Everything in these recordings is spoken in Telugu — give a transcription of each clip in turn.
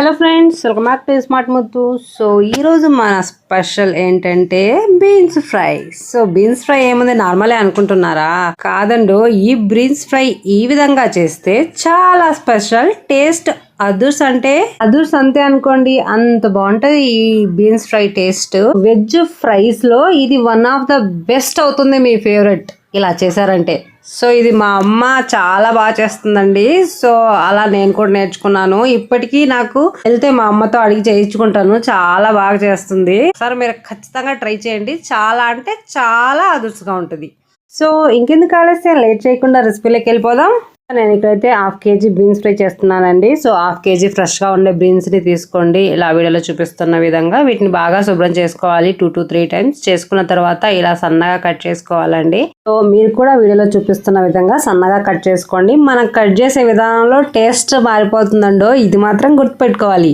Hello friends welcome back to smart ముద్దు. సో ఈరోజు మన స్పెషల్ ఏంటంటే beans fry. So beans fry ఏముంది నార్మలే అనుకుంటున్నారా? కాదండో ఈ బీన్స్ ఫ్రై ఈ విధంగా చేస్తే చాలా స్పెషల్ టేస్ట్. అదుర్స్ అంటే అదుర్స్ అంతే అనుకోండి అంత బాగుంటది ఈ బీన్స్ ఫ్రై టేస్ట్. వెజ్ ఫ్రైస్లో ఇది వన్ ఆఫ్ ద బెస్ట్ అవుతుంది మీ ఫేవరెట్. ఇలా చేశారంటే. సో ఇది మా అమ్మ చాలా బాగా చేస్తుందండి. సో అలా నేను కూడా నేర్చుకున్నాను. ఇప్పటికీ నాకు వెళ్తే మా అమ్మతో అడిగి చేయించుకుంటాను. చాలా బాగా చేస్తుంది. సార్ మీరు ఖచ్చితంగా ట్రై చేయండి. చాలా అంటే చాలా అదుర్స్గా ఉంటుంది. సో ఇంకెందుకు ఆలస్యం? లేట్ చేయకుండా రెసిపీలోకి వెళ్ళిపోదాం. నేను ఇక్కడైతే హాఫ్ కేజీ బీన్స్ ఫ్రై చేస్తున్నానండి. సో హాఫ్ కేజీ ఫ్రెష్గా ఉండే బీన్స్ని తీసుకోండి. ఇలా వీడియోలో చూపిస్తున్న విధంగా వీటిని బాగా శుభ్రం చేసుకోవాలి టూ టు త్రీ టైమ్స్. చేసుకున్న తర్వాత ఇలా సన్నగా కట్ చేసుకోవాలండి. సో మీరు కూడా వీడియోలో చూపిస్తున్న విధంగా సన్నగా కట్ చేసుకోండి. మనం కట్ చేసే విధానంలో టేస్ట్ మారిపోతుందండో ఇది మాత్రం గుర్తుపెట్టుకోవాలి.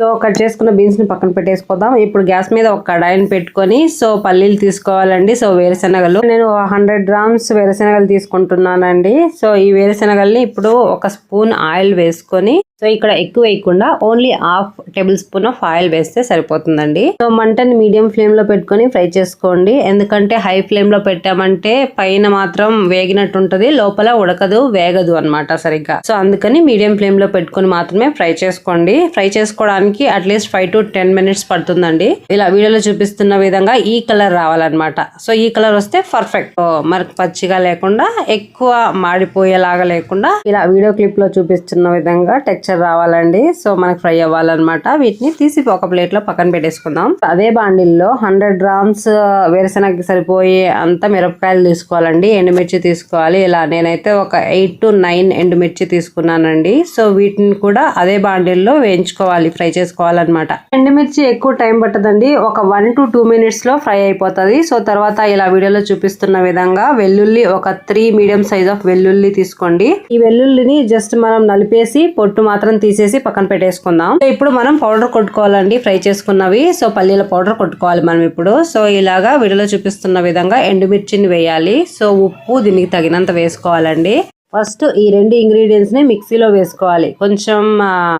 సో కట్ చేసుకున్న బీన్స్ని పక్కన పెట్టేసుకోదాం. ఇప్పుడు గ్యాస్ మీద ఒక కడాయిని పెట్టుకొని సో పల్లీలు తీసుకోవాలండి. సో వేరుశనగలు. నేను హండ్రెడ్ గ్రామ్స్ వేరుశనగలు తీసుకుంటున్నానండి. సో ఈ వేరుశనగల్ని ఇప్పుడు ఒక స్పూన్ ఆయిల్ వేసుకొని సో ఇక్కడ ఎక్కువ వేయకుండా only half tablespoon of oil వేస్తే సరిపోతుందండి. సో మంటని మీడియం ఫ్లేమ్లో పెట్టుకొని ఫ్రై చేసుకోండి. ఎందుకంటే హై ఫ్లేమ్లో పెట్టామంటే పైన మాత్రం వేగినట్టు ఉంటుంది లోపల ఉడకదు వేగదు అన్నమాట సరిగ్గా. సో అందుకని మీడియం ఫ్లేమ్లో పెట్టుకొని మాత్రమే ఫ్రై చేసుకోండి. ఫ్రై చేసుకోవడానికి at least five to ten minutes పడుతుందండి. ఇలా వీడియోలో చూపిస్తున్న విధంగా ఈ కలర్ రావాలన్నమాట. సో ఈ కలర్ వస్తే పర్ఫెక్ట్ మరి పచ్చిగా లేకుండా ఎక్కువ మాడిపోయేలాగా లేకుండా ఇలా వీడియో క్లిప్లో చూపిస్తున్న విధంగా టెక్స్చర్ రావాలండి. సో మనకు ఫ్రై అవ్వాలన్నమాట. వీటిని తీసి ఒక ప్లేట్లో పక్కన పెట్టేసుకుందాం. అదే బాండిల్లో హండ్రెడ్ గ్రామ్స్ వేరుశనగకి సరిపోయే అంత మిరపకాయలు తీసుకోవాలండి. ఎండుమిర్చి తీసుకోవాలి. ఇలా నేనైతే ఒక ఎయిట్ టు నైన్ ఎండుమిర్చి తీసుకున్నానండి. సో వీటిని కూడా అదే బాండిల్లో వేయించుకోవాలి ఫ్రై చేసుకోవాలన్నమాట. ఎండుమిర్చి ఎక్కువ టైం పట్టదండి. ఒక వన్ టు టూ మినిట్స్లో ఫ్రై అయిపోతుంది. సో తర్వాత ఇలా వీడియోలో చూపిస్తున్న విధంగా వెల్లుల్లి ఒక త్రీ మీడియం సైజ్ ఆఫ్ వెల్లుల్లి తీసుకోండి. ఈ వెల్లుల్లిని జస్ట్ మనం నలిపేసి పొట్టు మాత్రం తీసేసి పక్కన పెట్టేసుకుందాం. సో ఇప్పుడు మనం పౌడర్ కొట్టుకోవాలండి ఫ్రై చేసుకున్నవి. సో పల్లీల పౌడర్ కొట్టుకోవాలి మనం ఇప్పుడు. సో ఇలాగా వీడియోలో చూపిస్తున్న విధంగా ఎండుమిర్చిని వేయాలి. సో ఉప్పు దీనికి తగినంత వేసుకోవాలండి. ఫస్ట్ ఈ రెండు ఇంగ్రీడియంట్స్ని మిక్సీలో వేసుకోవాలి. కొంచెం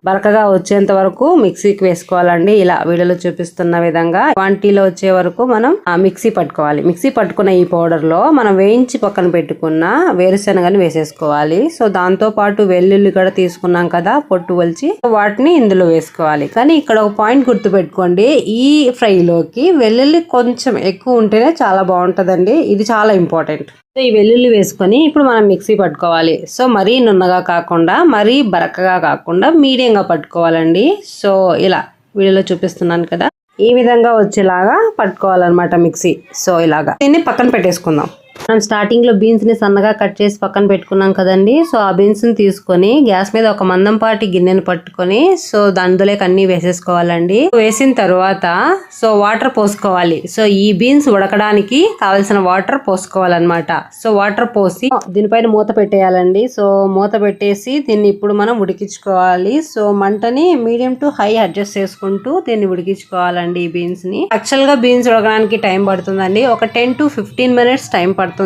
బరకగా వచ్చేంత వరకు మిక్సీకి వేసుకోవాలండి. ఇలా వీడియోలో చూపిస్తున్న విధంగా క్వాంటిటీలో వచ్చే వరకు మనం మిక్సీ పట్టుకోవాలి. మిక్సీ పట్టుకున్న ఈ పౌడర్లో మనం వేయించి పక్కన పెట్టుకున్న వేరుశనగని వేసేసుకోవాలి. సో దాంతో పాటు వెల్లుల్లి కూడా తీసుకున్నాం కదా పొట్టు వలిచి వాటిని ఇందులో వేసుకోవాలి. కానీ ఇక్కడ ఒక పాయింట్ గుర్తు పెట్టుకోండి ఈ ఫ్రైలోకి వెల్లుల్లి కొంచెం ఎక్కువ ఉంటేనే చాలా బాగుంటుందండి. ఇది చాలా ఇంపార్టెంట్. ఈ వెల్లుల్లి వేసుకొని ఇప్పుడు మనం మిక్సీ పట్టుకోవాలి. సో మరీ నున్నగా కాకుండా మరీ బరకగా కాకుండా మీడియంగా పట్టుకోవాలండి. సో ఇలా వీడియోలో చూపిస్తున్నాను కదా. ఈ విధంగా వచ్చేలాగా పట్టుకోవాలన్నమాట మిక్సీ. సో ఇలాగా దీన్ని పక్కన పెట్టేసుకుందాం. మనం స్టార్టింగ్లో బీన్స్ని సన్నగా కట్ చేసి పక్కన పెట్టుకున్నాం కదండి. సో ఆ బీన్స్ని తీసుకొని గ్యాస్ మీద ఒక మందంపాటి గిన్నెను పట్టుకొని సో అందులోకి అన్ని వేసేసుకోవాలండి. వేసిన తర్వాత సో వాటర్ పోసుకోవాలి. సో ఈ బీన్స్ ఉడకడానికి కావలసిన వాటర్ పోసుకోవాలన్నమాట. సో వాటర్ పోసి దీనిపైన మూత పెట్టేయాలండి. సో మూత పెట్టేసి దీన్ని ఇప్పుడు మనం ఉడికించుకోవాలి. సో మంటని మీడియం టు హై అడ్జస్ట్ చేసుకుంటూ దీన్ని ఉడికించుకోవాలండి ఈ బీన్స్ని. యాక్చువల్గా బీన్స్ ఉడకడానికి టైం పడుతుందండి. ఒక ten to fifteen minutes time పడుతుంది.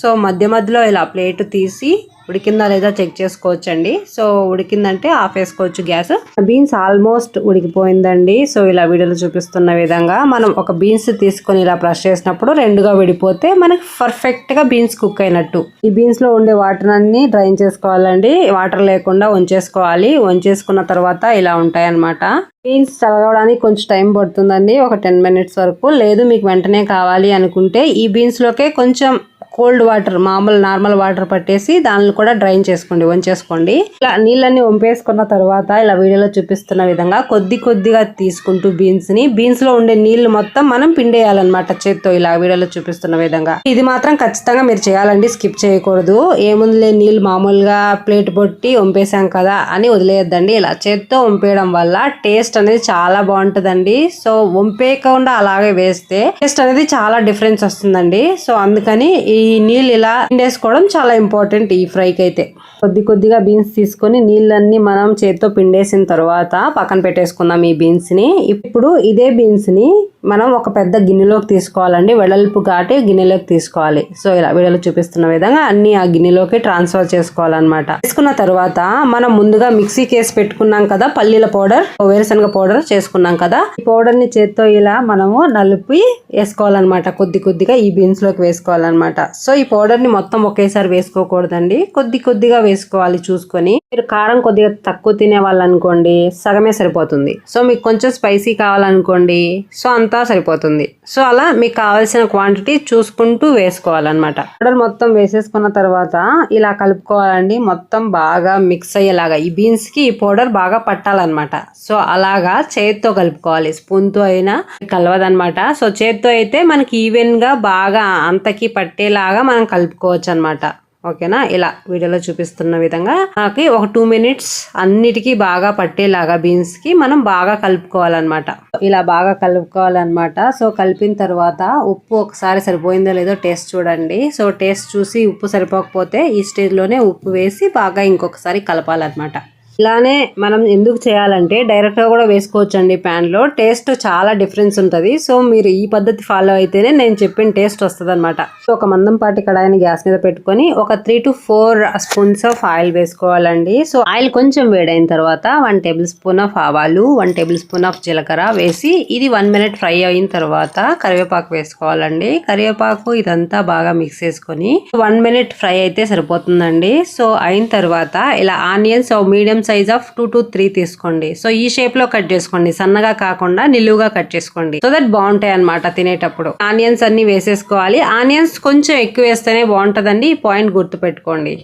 సో మధ్య మధ్యలో ఇలా ప్లేట్ తీసి ఉడికిందా లేదా చెక్ చేసుకోవచ్చండి. సో ఉడికిందంటే ఆఫ్ వేసుకోవచ్చు గ్యాస్. బీన్స్ ఆల్మోస్ట్ ఉడికిపోయిందండి. సో ఇలా వీడియోలో చూపిస్తున్న విధంగా మనం ఒక బీన్స్ తీసుకొని ఇలా బ్రష్ చేసినప్పుడు రెండుగా విడిపోతే మనకి పర్ఫెక్ట్గా బీన్స్ కుక్ అయినట్టు. ఈ బీన్స్లో ఉండే వాటర్ అన్ని డ్రైన్ చేసుకోవాలండి. వాటర్ లేకుండా ఉంచేసుకోవాలి. ఉంచేసుకున్న తర్వాత ఇలా ఉంటాయన్నమాట. బీన్స్ చదవడానికి కొంచెం టైం పడుతుందండి. ఒక టెన్ మినిట్స్ వరకు. లేదు మీకు వెంటనే కావాలి అనుకుంటే ఈ బీన్స్లోకే కొంచెం కోల్డ్ వాటర్ మామూలు నార్మల్ వాటర్ పట్టేసి దానిని కూడా డ్రైన్ చేసుకోండి వంచేసుకోండి. ఇలా నీళ్ళన్ని వంపేసుకున్న తర్వాత ఇలా వీడియోలో చూపిస్తున్న విధంగా కొద్ది కొద్దిగా తీసుకుంటూ బీన్స్ని బీన్స్లో ఉండే నీళ్ళు మొత్తం మనం పిండేయాలన్నమాట చేత్తో ఇలా వీడియోలో చూపిస్తున్న విధంగా. ఇది మాత్రం ఖచ్చితంగా మీరు చేయాలండి స్కిప్ చేయకూడదు. ఏముందిలే నీళ్ళు మామూలుగా ప్లేట్ పొట్టి వంపేసాం కదా అని వదిలేయద్దండి. ఇలా చేత్తో వంపేయడం వల్ల టేస్ట్ అనేది చాలా బాగుంటుందండి. సో వంపేయకుండా అలాగే వేస్తే టేస్ట్ అనేది చాలా డిఫరెన్స్ వస్తుందండి. సో అందుకని ఈ ఈ నీళ్ళు ఇలా పిండేసుకోవడం చాలా ఇంపార్టెంట్ ఈ ఫ్రైకి అయితే కొద్ది కొద్దిగా బీన్స్ తీసుకొని నీళ్ళన్నీ మనం చేత్తో పిండేసిన తర్వాత పక్కన పెట్టేసుకుందాం ఈ బీన్స్ని ఇప్పుడు ఇదే బీన్స్ని మనం ఒక పెద్ద గిన్నెలోకి తీసుకోవాలండి. వెడల్పు కాటి గిన్నెలోకి తీసుకోవాలి. సో ఇలా వీడియోలో చూపిస్తున్న విధంగా అన్ని ఆ గిన్నెలోకి ట్రాన్స్ఫర్ చేసుకోవాలన్నమాట. తీసుకున్న తర్వాత మనం ముందుగా మిక్సీ కేసి పెట్టుకున్నాం కదా పల్లీల పౌడర్ వేరుశనగ పౌడర్ చేసుకున్నాం కదా ఈ పౌడర్ని చేత్తో ఇలా మనము నలిపి వేసుకోవాలన్నమాట. కొద్ది కొద్దిగా ఈ బీన్స్లోకి వేసుకోవాలన్నమాట. సో ఈ పౌడర్ని మొత్తం ఒకేసారి వేసుకోకూడదండి. కొద్ది కొద్దిగా వేసుకోవాలి చూసుకొని. మీరు కారం కొద్దిగా తక్కువ తినే వాళ్ళు అనుకోండి సగమే సరిపోతుంది. సో మీకు కొంచెం స్పైసీ కావాలనుకోండి సో అంతా సరిపోతుంది. సో అలా మీకు కావాల్సిన క్వాంటిటీ చూసుకుంటూ వేసుకోవాలన్నమాట. పౌడర్ మొత్తం వేసేసుకున్న తర్వాత ఇలా కలుపుకోవాలండి. మొత్తం బాగా మిక్స్ అయ్యేలాగా. ఈ బీన్స్కి ఈ పౌడర్ బాగా పట్టాలన్నమాట. సో అలాగా చేతితో కలుపుకోవాలి. స్పూన్తో అయినా కలవదన్నమాట. సో చేతితో అయితే మనకి ఈవెన్గా బాగా అంతకి పట్టేలా ఇలాగా మనం కలుపుకోవచ్చు అనమాట ఓకేనా? ఇలా వీడియోలో చూపిస్తున్న విధంగా మనకి ఒక టూ మినిట్స్ అన్నిటికీ బాగా పట్టేలాగా బీన్స్కి మనం బాగా కలుపుకోవాలన్నమాట. ఇలా బాగా కలుపుకోవాలన్నమాట. సో కలిపిన తర్వాత ఉప్పు ఒకసారి సరిపోయిందో లేదో టేస్ట్ చూడండి. సో టేస్ట్ చూసి ఉప్పు సరిపోకపోతే ఈ స్టేజ్లోనే ఉప్పు వేసి బాగా ఇంకొకసారి కలపాలన్నమాట. ఇలానే మనం ఎందుకు చేయాలంటే డైరెక్ట్గా కూడా వేసుకోవచ్చు అండి ప్యాన్లో. టేస్ట్ చాలా డిఫరెన్స్ ఉంటుంది. సో మీరు ఈ పద్ధతి ఫాలో అయితేనే నేను చెప్పిన టేస్ట్ వస్తుంది అనమాట సో ఒక మందంపాటి కడాయిని గ్యాస్ మీద పెట్టుకొని ఒక three to four spoons of oil వేసుకోవాలండి. సో ఆయిల్ కొంచెం వేడైన తర్వాత వన్ టేబుల్ స్పూన్ ఆఫ్ ఆవాలు వన్ టేబుల్ స్పూన్ ఆఫ్ జీలకర్ర వేసి ఇది వన్ మినిట్ ఫ్రై అయిన తర్వాత కరివేపాకు వేసుకోవాలండి. కరివేపాకు ఇదంతా బాగా మిక్స్ చేసుకొని వన్ మినిట్ ఫ్రై అయితే సరిపోతుందండి. సో అయిన తర్వాత ఇలా onions medium size of two to three తీసుకోండి. సో ఈ షేప్లో కట్ చేసుకోండి. సన్నగా కాకుండా నిలువుగా కట్ చేసుకోండి. సో దట్ బాగుంటాయి అనమాట తినేటప్పుడు. ఆనియన్స్ అన్ని వేసేసుకోవాలి. ఆనియన్స్ కొంచెం ఎక్కువ వేస్తేనే బాగుంటుందండి. ఈ పాయింట్ గుర్తు పెట్టుకోండి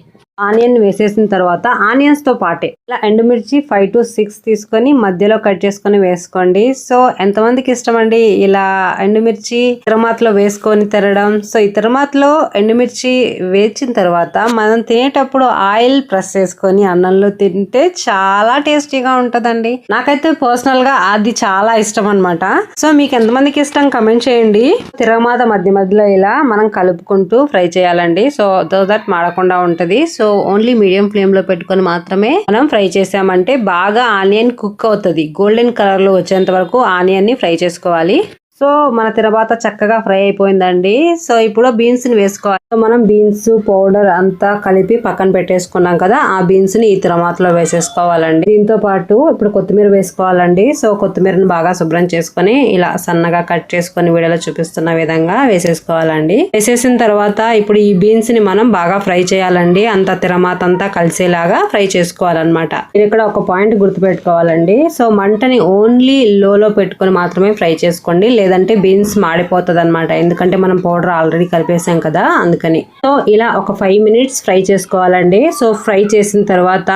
ఆనియన్ వేసేసిన తర్వాత ఆనియన్స్తో పాటే. ఇలా ఎండుమిర్చి ఫైవ్ టు సిక్స్ తీసుకొని మధ్యలో కట్ చేసుకొని వేసుకోండి. సో ఎంతమందికి ఇష్టం అండి ఇలా ఎండుమిర్చి తిరమాతలో వేసుకొని తినడం. సో ఇతరమాతలో ఎండుమిర్చి వేచిన తర్వాత మనం తినేటప్పుడు ఆయిల్ ప్రెస్ చేసుకొని అన్నంలో తింటే చాలా టేస్టీగా ఉంటుందండి. నాకైతే పర్సనల్గా అది చాలా ఇష్టం అన్నమాట సో మీకు ఎంతమందికి ఇష్టం కమెంట్ చేయండి. తిరమాత మధ్య మధ్యలో ఇలా మనం కలుపుకుంటూ ఫ్రై చేయాలండి. సో దో దట్ మాడకుండా ఉంటుంది. సో ఓన్లీ మీడియం ఫ్లేమ్లో పెట్టుకొని మాత్రమే మనం ఫ్రై చేసామంటే బాగా ఆనియన్ కుక్ అవుతుంది. గోల్డెన్ కలర్లో వచ్చేంత వరకు ఆనియన్ని ఫ్రై చేసుకోవాలి. సో మన తర్వాత చక్కగా ఫ్రై అయిపోయిందండి. సో ఇప్పుడు బీన్స్ని వేసుకోవాలి. సో మనం బీన్స్ పౌడర్ అంతా కలిపి పక్కన పెట్టేసుకున్నాం కదా ఆ బీన్స్ని ఈ తిరమాతలో వేసేసుకోవాలండి. దీంతో పాటు ఇప్పుడు కొత్తిమీర వేసుకోవాలండి. సో కొత్తిమీరని బాగా శుభ్రం చేసుకొని ఇలా సన్నగా కట్ చేసుకొని వీడియోలో చూపిస్తున్న విధంగా వేసేసుకోవాలండి. వేసేసిన తర్వాత ఇప్పుడు ఈ బీన్స్ని మనం బాగా ఫ్రై చేయాలండి. అంత తిరమాత అంతా కలిసేలాగా ఫ్రై చేసుకోవాలన్నమాట. నేను ఇక్కడ ఒక పాయింట్ గుర్తుపెట్టుకోవాలండి. సో మంటని ఓన్లీ లోలో పెట్టుకొని మాత్రమే ఫ్రై చేసుకోండి. లేదంటే బీన్స్ మాడిపోతుంది అనమాట ఎందుకంటే మనం పౌడర్ ఆల్రెడీ కలిపేసాం కదా అందుకని. సో ఇలా ఒక ఫైవ్ మినిట్స్ ఫ్రై చేసుకోవాలండి. సో ఫ్రై చేసిన తర్వాత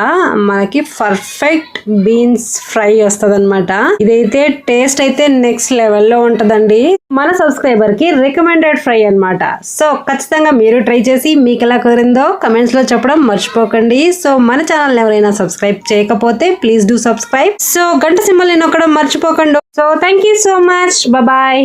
మనకి పర్ఫెక్ట్ బీన్స్ ఫ్రై వస్తుంది అనమాట ఇదైతే టేస్ట్ అయితే నెక్స్ట్ లెవెల్లో ఉంటుందండి. మన సబ్స్క్రైబర్కి రికమెండెడ్ ఫ్రై అన్నమాట. సో ఖచ్చితంగా మీరు ట్రై చేసి మీకు ఎలా కుదిరిందో కమెంట్స్లో చెప్పడం మర్చిపోకండి. సో మన ఛానల్ ఎవరైనా సబ్స్క్రైబ్ చేయకపోతే ప్లీజ్ డూ సబ్స్క్రైబ్. సో గంట సింబల్ నొక్కడం మర్చిపోకండి. So thank you so much bye